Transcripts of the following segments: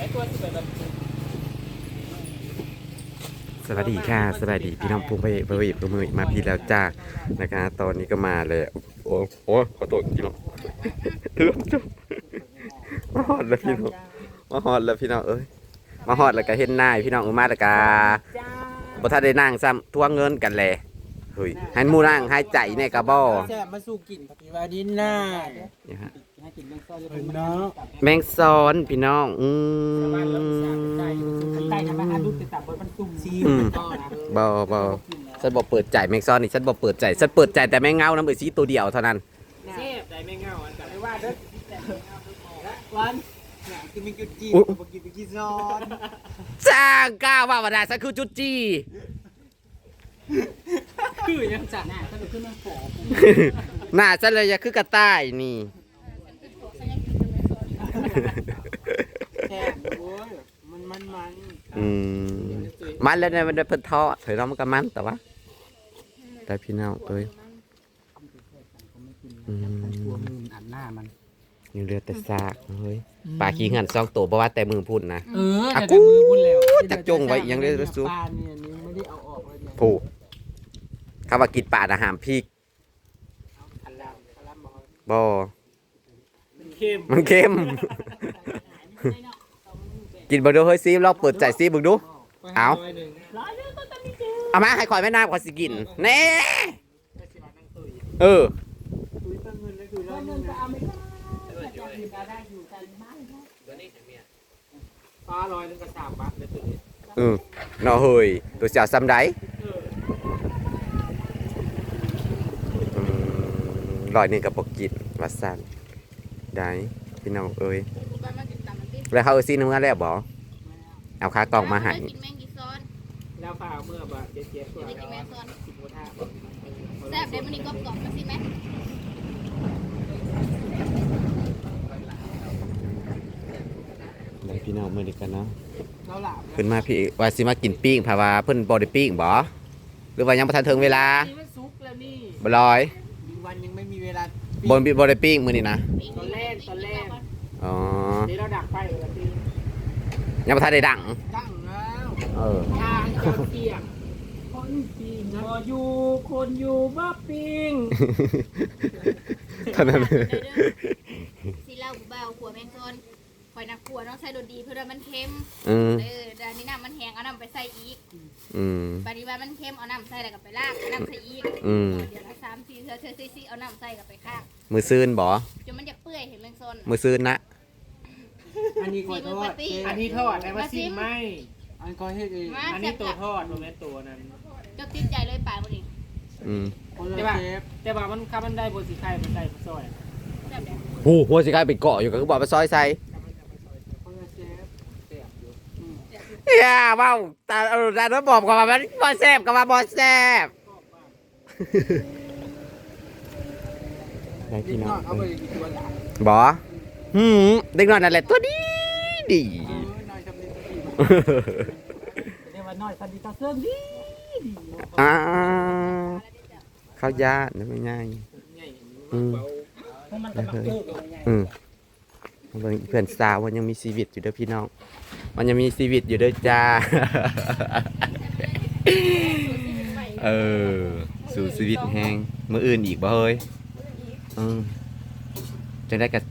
แต่ตัวที่แบบสวัสดีค่ะ สวัสดีพี่น้องภูมิพระเอกพระเอกตัวมือมาพี่แล้วจ้านะคะ ตอนนี้ก็มาเลยโอ้โหขอโทษพี่น้องเรื่องจบมาฮอดแล้วพี่น้องมาฮอดแล้วพี่น้องเอ้ยมาฮอดแล้วก็เห็นหน้าพี่น้องเออมาแล้วก็จ้าบ่ทันได้นั่งซ้ำทวงเงินกันแหละเฮ้ยให้หมู่นั่งให้ใจในกระบ่แซ่บมาสู่กลิ่นปฏิวาดินหน้าเนี่ยฮะให้ กินเรื่องซ้อนเห็นเนาะแมงซ้อนพี่น้องอืบ้านแล้วมีสามใจมใจนะมาหาลูกติดตามบนมันตุ่มซีอืมบ่บ่ฉันบ่เปิดใจแมงซ้อนนี่ฉันบ่เปิดใจฉันเปิดใจแต่แมงเงาน้ำเอ้ยสีตัวเดียวเท่านั้นเชฟใจไม่เงาอันแต่ไม่ว่าเด้อวันคือมีจุดจีนปกินไปกินซ้อนจ้างกล้าว่าว่าได้นฉันคือจุดจีคือยังจัดหน้าถ้าดูขึ้นมาขอหน้าฉันเลยอยากคือกระต่ายนี่ แซ่บโอ้ยมันมันมันอืมมันแล้วเนี่ยมันได้เพิ่นทอดเถอยน้องมันก็มันแต่ว่าแต่พี่น้องเอ้ยอืมอันหน้ามันยังเหลือแต่ซากเฮ้ยปลาขี้หันซองตัวบ่ว่าแต่มือพุ่นนะเออแต่มือบุญแล้วจักจงไว้ยังได้รู้สึกปลาเนี่ยนี่ไม่ได้เอาออกเลยเนี่ยผูกคำว่ากินปลาอาหารพริกอันลามอันลามบอกบ่ เข้มมันเค็ม กินเบิ่งดูเฮ้ยซีลองเปิดใจซีเบิ่งดู เอา เอามาให้ข่อยแม่น้ำข่อยสิกินแน่เออคุยตั้งเงินแล้วคือร้อยหนึงนะปลาลอยนึงก็สามบาทเลยตัวนี้อืมเนาะเฮ้ยตัวเสียวซ้ำไดอืมร้อยหนึงกับบ่กินว่าซั่น ได้พี่น้องเอ้ยแล้วเขาเอาซีน้ำเงินแล้วบ่เอาค่ากล่องมาให้กินแมงกีซ้อนแล้วปลาเมื่อบาทเจ็ดเจ็ดกว่าได้กินแมงซ้อนสิบกว่าท่าแซ่บเดี๋ยวมันนี่กรอบๆมาสิแม่ได้พี่น้องมื้อนี้กันเนาะเราหลับขึ้นมาพี่ว่าสิมากินปิ้งเพราะว่าเพิ่นบ่ได้ปิ้งบ่หรือว่ายังบ่ทันถึงเวลานี่มันซุกแล้วนี่บ่ลอยมีวันยังไม่มีเวลาบ่บ่ได้ปิ้งมื้อนี้นะตอนแรกตอนแรก อ๋อนี่เราดักไฟแล้วพี่ยังบ่ทันได้ดังตั้งแล้วเออ ทางเจ้าเกียงคนปีนพออยู่คนอยู่บ้าปิงเท่านั้นสิเล่าเบาขัวแมงซ้อนคอยนักขัวต้องใช้รสดีเพื่อว่ามันเค็มอืมเออเดี๋ยวนี้น้ำมันแห้งเอาน้ำไปใส่อีกอืม ปฏิบัติมันเค็มเอาน้ำใส่แล้วก็ไปลากเอาน้ำใส่อีกอืม เดี๋ยวละสามสี่เธอเธอซีซีเอาน้ำใส่กับไปข้างมือซืนบ่จนมันจะเปื่อยเห็นแมงซ้อนมือซืนนะ อันนี้ขอโทษอันนี้ทอดไอ้ว่าซิมไม่อันก็เฮ็ดเองมาอันแซ่นี้บตัวกับทอดโมเมนตัวนั้นจกติดใจเลยป่าวันนี้อืมคนละใช่ป่ะเชฟแต่ว่ามันข้ามันได้โบสีไข่มันได้ซอยแซ่บเดี๋ยวโอ้หัวสิกลายเป็นเกาะอยู่ก็คือบ่ไปซอยใส่คนละเชฟแซ่บอยู่อย่าเว้าตาเอาตาแล้วบอกก็ว่ามันบ่แซ่บก็ว่าบ่แซ่บได้นิพี่ดหน้น่อองยเอาไปกินตัวหลังบ่หืมเด็กน้อยนั่นแหละตัวดีดี ดีเรียกว่าน้อยพันธุ์ตาเสื่อมดีอ่าข้าวยาดนะไม่ง่ายอืมเพราะมันกำลังโตกันไงอืมเบิ่งเพื่อนสาวมันยังมีชีวิตอยู่เด้อพี่น้อง มันยังมีชีวิตอยู่เด้อจ้า เออ สู่ชีวิตแหงมืออื่นอีกบ่เฮ้ยอืมจังได้กับ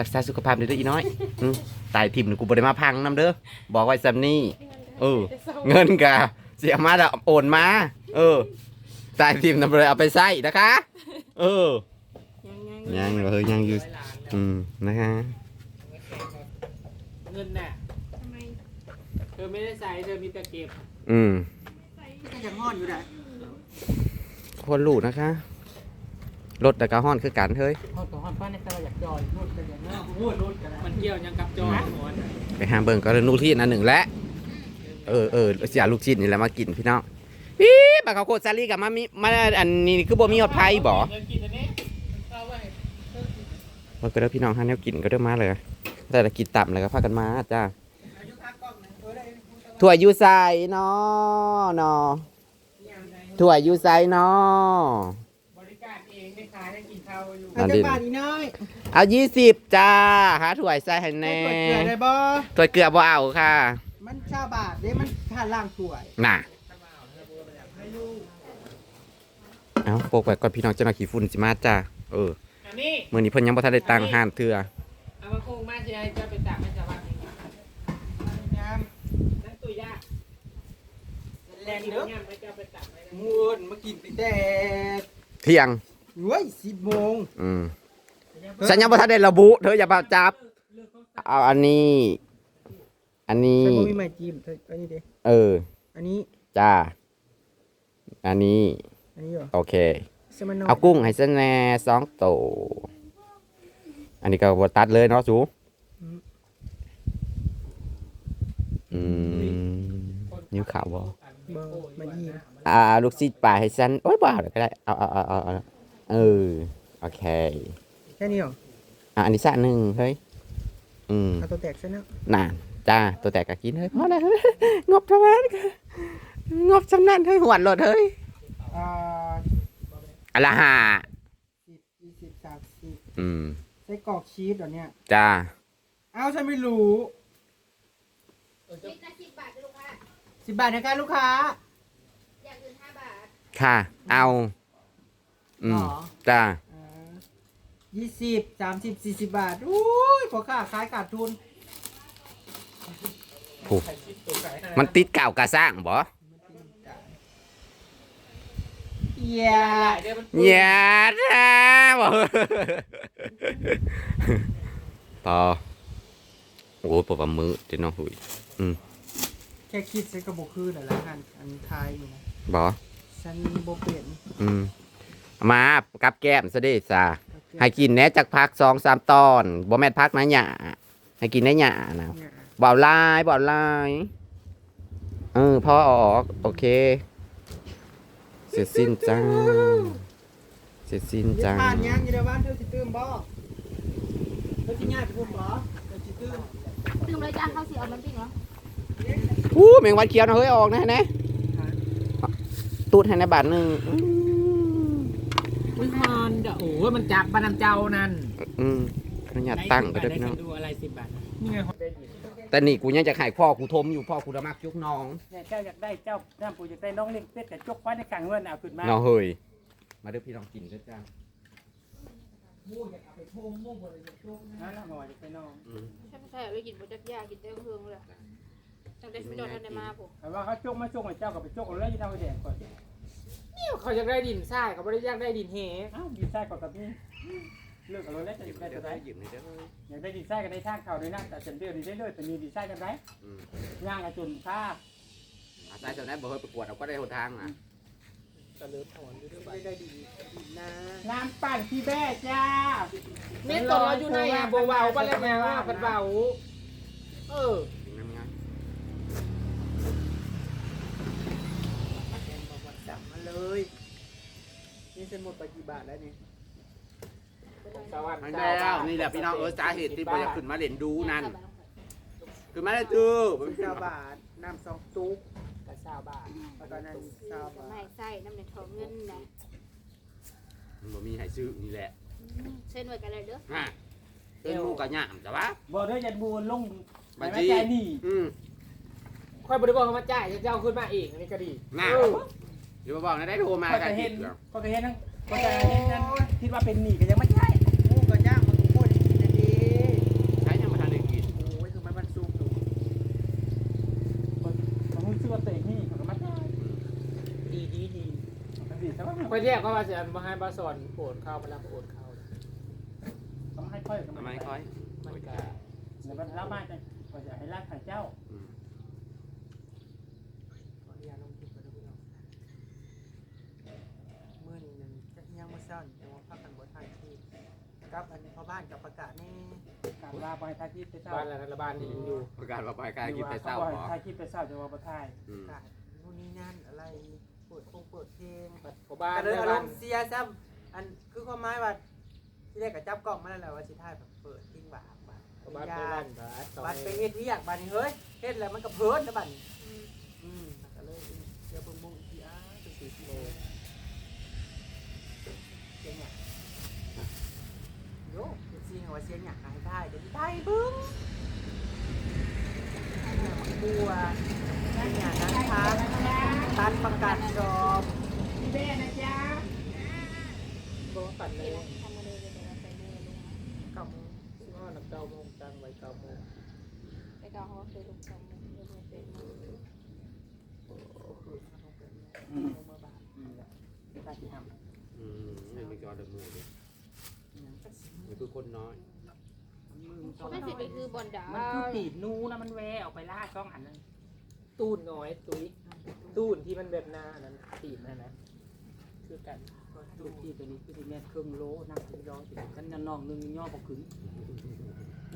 รักษาสุขภาพเด้อเด้ออีน้อย อืม ตายทิมนี่กูบ่ได้มาพังนํเด้อบอกไว้ซำนี้เออ เงินกะเสียมาแล้วโอนมา เออ ตายทิมนำเลยเอาไปใส่นะคะ เออ ยังเหรอเฮ้ยยังอยู่ อืมนะฮะเงินน่ะเธอไม่ได้ใส่เธอมีแต่เก็บอืมก็ยังงอนอยู่ได้คนลูกนะคะ รถแต่กระห้อนคือกันเฮ้ยฮอดกับฮอดฟ้าในตลาดอยากจอยรถกันอย่างนั้นโอ้ยรถกันมันเกี่ยวยังกับจอยหมดไปหาเบิ่งก็เลยนูที่อันหนึ่งแล้วเออเออเสียลูกชิ้นนี่แหละมากินพี่น้องพี่บาเขาโคตรซาลี่กับมามีมาอันนี้คือบ่มีอดไผ่บ่เงินกินอันนี้เอาไว้เราก็ได้พี่น้องหาแนวกินก็ได้มาเลยแต่ละกินต่ำเลยก็พากันมาจ้าถั่วยูไซเนาะเนาะถั่วยูไซเนาะบริการ เองไม่ขายให้กินข้าวอยู่อันจะบาทอีน้อยเอายี่สิบจ้าหาถ้วยใส่ให้ได้แน่เกลือได้บ่ถ้วยเกลือบ่เอาค่ะ มันชาบาทเด้มันค่าล่างถ้วยน่ะ เอาโปกไว้ก่อนพี่น้องเจ้าหน้าขี้ฝุ่นสิมาจ้าเอออันนี้มื้อนี้เพิ่นยังบ่ทันได้ตั้งห้านเทื่อเอามาคงมาสิให้เจะไปตักให้ชาวบ้านนี่งามนั่นตัวยากแลนกินเด้อง่ายไม่จะไปตักไว้นะมูนมากินไปแต่เที่ยง เว้ย10โมงอืมฉันยังบ่ทันได้ระบุ เธออย่ามาจับ เอาอันนี้ อันนี้แต่บ่มีไม้จิ้มเธออันนี้เด้เออ อันนี้ จ้า อันนี้ อันนี้เหรอโอเคสมันน้อยเอากุ้งให้ฉันแน่สองโตวอันนี้ก็บตัดเลยเนาะสูอืมนิ้วขาวบ่บ่มายิ้มอ่า ลูกศิษย์ป่าให้ฉันโอ้ยบ่เอาเดี๋ยวก็ได้ เอาเอาเอาเอาเอา เออ โอเค แค่นี้เหรออะอันนี้สะหนึ่งเฮ้ย อืมเอาตัวแตกซะนะนานจ้า ตัวแตกก็กินเฮ้ยพอแล้วงบเท่านั้นงบจำนั้นเฮ้ยหวนโหลดเฮ้ยอ่าอันละห้า10 20 30อืม ไส้กรอกชีสเหรอเนี่ย จ้า เอาฉันไม่รู้ลิตรละสิบบาทจ้ะลูกค้า10บาทนะคะลูกค้า อย่างอื่นห้าบาท ค่ะ เอา อืมหรอ จ้า ยี่สิบสามสิบสี่สิบบาทอุ้ยพอค่าขายขาดทุนผูมันติดเก่ากระสร้างบ่เยี่ยเดี๋ยวมันอย่าจ้าบ่ต่อโอ้ปะปะมือเดี๋ยวน้องหุยแค่คิดใช้กระบอกคือน่ะละกันอันทายอยู่นะบ่ฉันโบเปลี่ยนอืมเอา มากับแก้มซะเด้จ้าให้กินแหน่จากพักสองสามตอนบ่แม่นพักนะหยาให้กินได้หยานะเนี่ยบ่เอาลายบ่เอาลายเออพอออกโอเค เสร็จสิ้นจ้าเสร็จสิ้นนี่จ้าผ่านยังอยู่ในบ้านเธอสิตื้มบ่เธอสิง่ายไปพุ่มบ่เธอสิตื้มตื่มเลยจ้าเข้าสิเอามันปิ้งเหรออู้แมงวันเขียวนะเฮ้ยออกนะนะตูดให้ในบาทหนึ่งอืม อุ้ยมันเดี๋ยว โอ้ยมันจับบ้านน้ำเจ้านั่นอืมขออนุญาตตั้งก็ได้พี่น้องดูอะไรสิบบาทนี่ไงได้ยินแต่นี่กูยังจะขายพ่อกูทมอยู่พ่อกูระมักยุกน้องเนี่ยเจ้าอยากได้เจ้าเจ้าปู่อยากได้น้องเล็กเป็ดกับจกไว้ในกลางเงินเอาขึ้นมาน้องเฮ้ยมาเด้อพี่น้องกินด้วยจ้านั่นน่ะหมอจะไปน้องใช่ไม่ใช่เอาไปกินบนจักยากินเต้าเฮืองเลยตั้งแต่พี่โดนทันได้มาผมแต่ว่าเขาจกมาจกให้เจ้ากับไปจกเอาเลยที่ทำให้แดงก่อนนี่ เขาอยากได้ดินทรายเขาไม่ได้อยากได้ดินเหอ้าวดินทรายก่อนกับนี่เลือกเอาเลยแล้วจะได้ตัวไหนหยิบเลยเด้ออยากได้ดินทรายก็ได้ทางเขาด้วยนะแต่ฉันเลือกดินได้เลยแต่มีดินทรายกันไหมอืมย่างกระจุนผ้าอาศัยเจ้านั้นบ่เฮ้ยประกวดเอาก็ได้หนทางอะตะเลิดถอนด้วยได้ได้ดีดีนะน้ำปั่นพี่แม่จ้าเม็ดตัวอยู่ในอะเบาๆบ้านแล้วแม่ว่ากันเบาเออ จับมา เลย นี่ฉันหมดไปกี่บาทแล้วนี่สวัสมัดีนแล้วนี่แหละพี่น้องเออสาเหตุที่บ่อยากขึ้นมาเล่นดูนั่นขึ้นมาได้จื้อบ่มีเก้าบาทน้ำสองตุ๊กกับสาวบาทแล้วก็นั้นเก้าบาไม่ทใส่น้ำในทองเงินนะบ่มีให้ซื้อนี่แหละเส้นไว้กันเลยเด้อฮะเป็นหมูกระหย่ำจ้ะวะบอกด้วยยันบูนลงบัญไม่ชีจ่ายหนี่อืมค่อยบริบอกเขามาจ่ายจะเอาขึ้นมาเองอันนี้ก็ดีน่ะ เออเดี๋ยวมาบอกนะได้โทรมาก็กัจะนเห็อีนกเหรอก็จะเห็นนั่งก็จะเห็นนั่นคิดว่าเป็นหนี้ก็ยังไม่ใช่หมูกระย่างมันก็โคตรดีนะดีใช้ยังมาทานได้กินโอ้ยคือมันมันสูงสูงผมรู้สึกว่าตัวเองหนี้เขาก็มาจ่ายดีดีดีก็ดีแต่ว่าไปเรียกเขาว่าจะมาให้บาสอนโอนเข้ามาแล้วโอนเข้าต้องให้ค่อยทำไมค่อยมันก็เดี๋ยวมันรับมาจะก็จะให้รักทางเจ้า อืม ขออนุญาตลงคลิปไปด้วยพี่น้องเมื่อนี้นั่น จะยังมาซ่อนแต่ว่าพักกันบ่ทันที่กับอันพ่อบ้านกับประกาศนี่การลาไปทายคิดไปเศร้าบ้านอะไรบ้านที่อยู่ประกาศว่าไปกายกินแต่เศร้าหรอทายคิดไปเศร้าจะว่าประทายอืมประกาศนู่นนี่นั่นอะไรเปิดคงเปิดเพลงบ้านก็เลยในอารบ้านมณ์เสียซ้ำอันคือความหมายว่าที่แรกก็จับกล้องมาแล้วแหละว่าสิถ่ายแบบเปิดทิ้งบาปบาปบ้านยาในบ้านบ้านบัดไปเฮ็ดเวียกบัดนี้เฮ้ยเฮ็ดแล้วมันก็เพิ่นนะบัดนี้อืมก็เลยเดี๋ยวเบิ่งมุงอีกทีอ้าจังซี่สิโอ้ เจ๋งอะโยสิซีหัวเสียงอยากหายได้เดี๋ยวได้บึ้งบัวนี่อย่างนั้นคะตันประกาศจอบพี่แม่นะจ๊ะบอกว่าปั่นเลยทำมาเลยเลยไปเลยลงมาเก้าโมงสิบห้าหนักเก้าโมงกลางไว้เก้าโมงไปกองเขาเคยลงสองมือเลยเป็นโอ้โหลงไปลงมาบาทนี่แหละการที่ทำอื มนี่มันก็เอาแต่มือดิมันคือคนน้อยเขาไม่สิไปคือบอลดามันคือตีดนูนะมันแวออกไปล่าช่องอันนั้นตูนน้อยตุ้ยตูนที่มันแบบหน้านั้นตีดนั่นนะคือกันตูนที่ตัวนี้คือที่แม่เครื่องโลนักที่ร้องติดกันยันน้องนึงย่อบอกขึง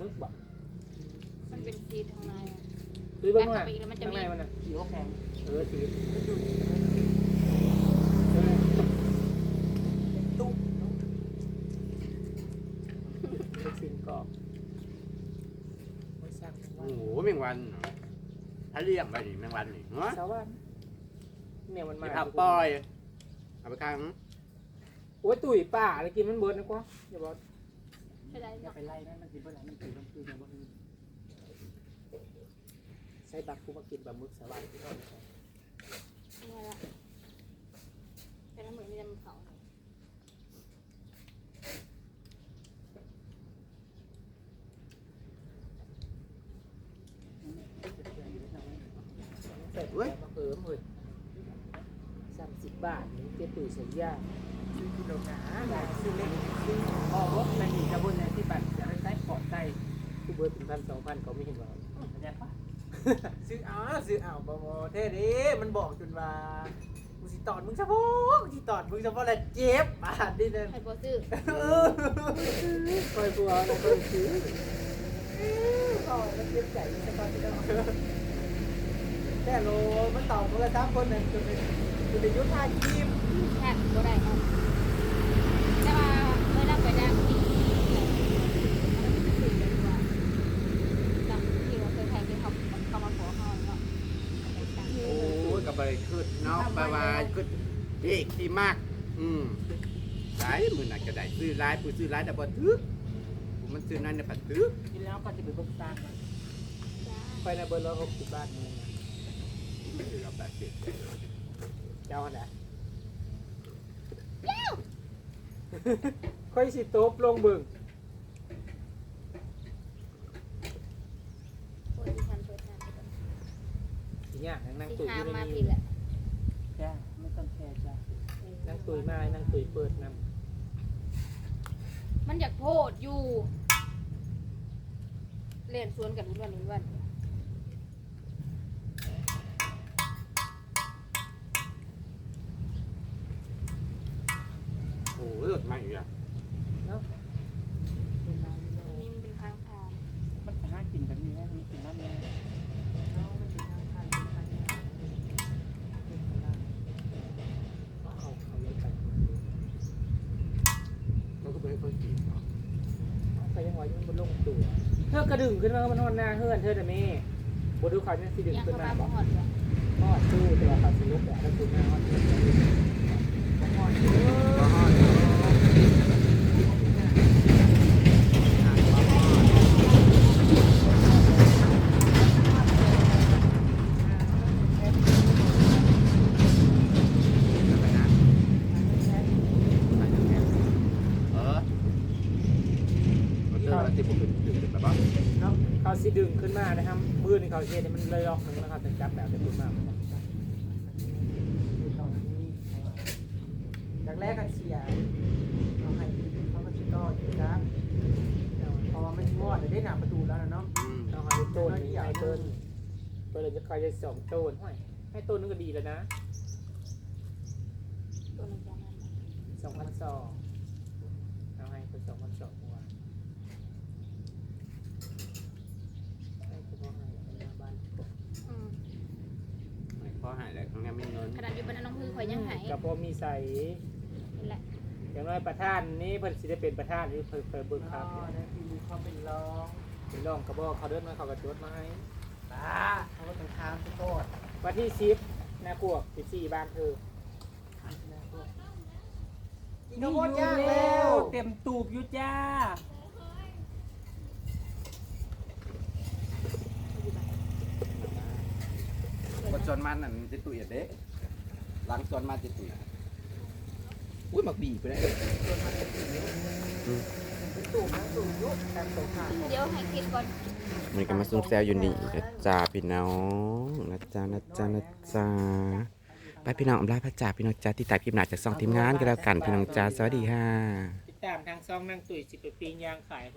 มึกบอกมันเป็นซีดทางในตุ้ยบ้างว่าแต่ปกติแล้วมันจะข้างในมันอะขี่ห้อแข็งเออตีด ตุ๊ก เป็นสิ่งกรอบไม่สร้าง โอ้โหแมง วันถ้าเรียกไปนี่แมงวันนี่เนาะชาวบ้านเนี่ยมันมามาทับปล่อยเอาไปข้างโอ้ยตุ๋ยป่าอะไรกินมันเบิร์ดนะกว่าอย่าบอกใช่ได้อย่าเนาะไปไล่นะมันกินเบิร์ดอะไรมันกินมันคือมันคือใช้บักกูมากินบะมึกสวัสดิ์ที่ต้องใช้เนี่ยละเป็นน้ำเหมือนมีน้ำเขา ใส่เว้ยมาเพิ่มเลยสามสิบบาทนี่เจ๊ตุ๋ยใส่ยาซื้อกิโลหนาได้ซื้อเล็กซื้อพอรถในอีกกระบวนในที่บัตรจะได้ใช้เกาะใจกูเบิร์ดเป็นพันสองพันเขาไม่เห็นว่าเข้าใจปะซื้อเอาซื้อเอาบ่บ่เท่ดิมันบอกจนว่ามึงสิตอดมึงซะบ่มึงสิตอดมึงซะบ่ละเจ็บบาดนี่เด้อใครบอซื้อเออคอยกลัวนะคอยซื้อตอดมันเจ็บใจซะก่อนพี่น้อง แต่โลมันตอบโทรศัพท์คนนั้นจนเป็นจนเป็นยุทธาชีพแค่ก็ได้เนาะแต่ว่าเมื่อเราไปด้านที่ที่ว่าเคยแทงที่เขาเขามาขอเขาเนาะโอ้ยกับไปขึ้นเนาะบายบายขึ้นเด็กที่มาก อืมหลายมือน่ะก็ได้ซื้อหลายผู้ซื้อหลายแต่บ่ถึกผู้มันซื้อนั่นน่ะปัดถึกกินแล้วก็จะไปเบิ่งตามมันไปในเบอร์ร้อยหกสิบบาทนึง ซื้อเอาแบบเด็ก เจ้าอันไหน ค่อยสิโต๊บลงเบิ่ง คนที่ทันเปิดงานไปก่อน สิเนี่ยนั่ง ที่ ตุ๋ยอ ห้าม ยู่ใน มาผิ นี้ ดแหละ จ้าไม่ต้องแคร์จ้านั่งตุ๋ยมานั่งตุ๋ยเปิดน มันอยากโทษอยู่เล่นสวนกันวันวันวัน โอ้ยรถมาอีกอะำเนาะนี่มันเป็นทางผ่านมันจะหากินแบบนี้นะมีกินน้ำแน่น้องมันเป็นทางผ่านเป็นทางผ่านเอาเอาเลยไปมันก็เป็นคนจีนเนาะเอาไปยังไงยังมันลงตัวเธอกระดึงขึ้นมามันนอนหน้าเฮือนเธอแต่แม่บดูเขาเนี่ยสิดึงยังขึ้นเข้ามามาบบ่อกหอดว่ะทอดตู้แต่ว่าเขาสิลุกแต่ถ้าคุณมาฮอดเฮือนบ่ฮอดเด้อ ขึ้นมานะครับมือนี่เขาเฮ็ดให้มันเลยออกหนึงแล้วเขาจะจับแบบจะขึ้นมาจากแรกกันเสียเอาให้เขาก็ติดต่ออยู่ครับเพราะว่ามันมอดได้หน้าประตูแล้วนะเนาะอืมเอาให้ต้นนี้ให้ต้นเปิดเลยจะคอยจะสองต้นห้อยให้ต้นนึงก็ดีแล้วนะตัวนึงจะนั่นสองพันสองเอาให้คนสองพันสองหัวให้เฉพาะให้หน้าบ้าน อืม พอ หายแล้วข้างในไม่เงินขนาดอยู่บ้านน้องคือข่อยยังหายกับพอมีใส่นี่แหละอย่างน้อยประธานนี่เพิ่นสิได้เป็นประธานที่เคยเคยเบิ่งคอ๋รัอบนะคือเขาเป็นรองเป็นรองกระบอกเขาเดินมาเขากระจดมาให้ป้าเขาก็เป็นทางสุดโทษวันที่สิบนาพวกสิบสี่บ้านเธอกินข้าวโพดย่างแล้วเต็มตูบอยู่จ้า ส่วนมันนั่นจะตุยเด้หลังส่วนมันจะตุยอุ้ยมักบีไปได้ตู่นะตู่ยุกการตกขาดเดี๋ยวให้คิดก่อนมันก็มาซุ่มแซวอยู่นี่นะจ้าพี่น้องนะจ้านะจ้านะจ้าไปพี่น้องอำลาพระจ่าพี่น้องจ้าที่ตัดคลิปหนาจากซองทีมงานก็แล้วกันพี่น้องจ้าสวัสดีค่ะ ติดตามทางซองนางตุ๋ยสิบปียางขาย